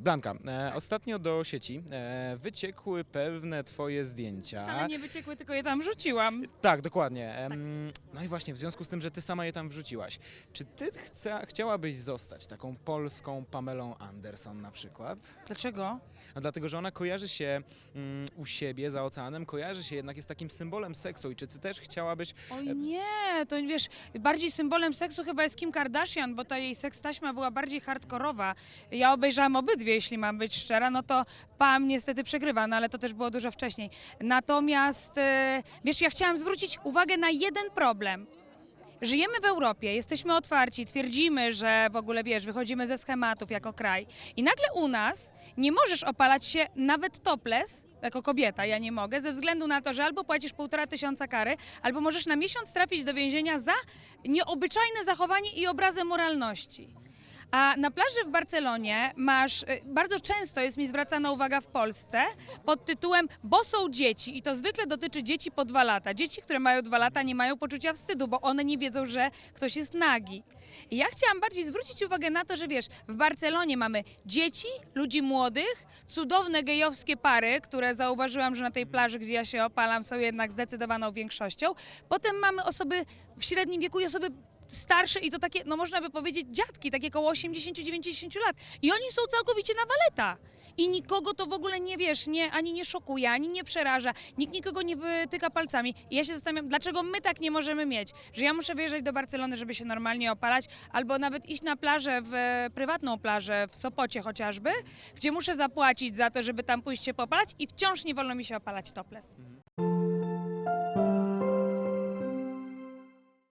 Blanka, e, ostatnio do sieci e, wyciekły pewne twoje zdjęcia. Wcale nie wyciekły, tylko je tam wrzuciłam. Tak, dokładnie. Em, No i właśnie, w związku z tym, że ty sama je tam wrzuciłaś, czy ty chce, chciałabyś zostać taką polską Pamelą Anderson na przykład? Dlaczego? No dlatego, że ona kojarzy się mm, u siebie za oceanem, kojarzy się jednak, jest takim symbolem seksu i czy ty też chciałabyś... Oj nie, to wiesz, bardziej symbolem seksu chyba jest Kim Kardashian, bo ta jej seks taśma była bardziej hardkorowa. Ja obejrzałam obydwie, jeśli mam być szczera, no to Pam niestety przegrywa, no ale to też było dużo wcześniej. Natomiast, e, wiesz, ja chciałam zwrócić uwagę na jeden problem. Żyjemy w Europie, jesteśmy otwarci, twierdzimy, że w ogóle wiesz, wychodzimy ze schematów jako kraj. I nagle u nas nie możesz opalać się nawet topless, jako kobieta, ja nie mogę, ze względu na to, że albo płacisz półtora tysiąca kary, albo możesz na miesiąc trafić do więzienia za nieobyczajne zachowanie i obrazę moralności. A na plaży w Barcelonie masz, y, bardzo często jest mi zwracana uwaga w Polsce pod tytułem Bo są dzieci i to zwykle dotyczy dzieci po dwa lata. Dzieci, które mają dwa lata nie mają poczucia wstydu, bo one nie wiedzą, że ktoś jest nagi. I ja chciałam bardziej zwrócić uwagę na to, że wiesz, w Barcelonie mamy dzieci, ludzi młodych, cudowne gejowskie pary, które zauważyłam, że na tej plaży, gdzie ja się opalam, są jednak zdecydowaną większością. Potem mamy osoby w średnim wieku i osoby starsze i to takie, no można by powiedzieć, dziadki, takie koło 80-90 lat. I oni są całkowicie na waleta. I nikogo to w ogóle nie wiesz, nie, ani nie szokuje, ani nie przeraża, nikt nikogo nie wytyka palcami. I ja się zastanawiam, dlaczego my tak nie możemy mieć, że ja muszę wyjeżdżać do Barcelony, żeby się normalnie opalać, albo nawet iść na plażę, w prywatną plażę w Sopocie chociażby, gdzie muszę zapłacić za to, żeby tam pójść się popalać i wciąż nie wolno mi się opalać topless.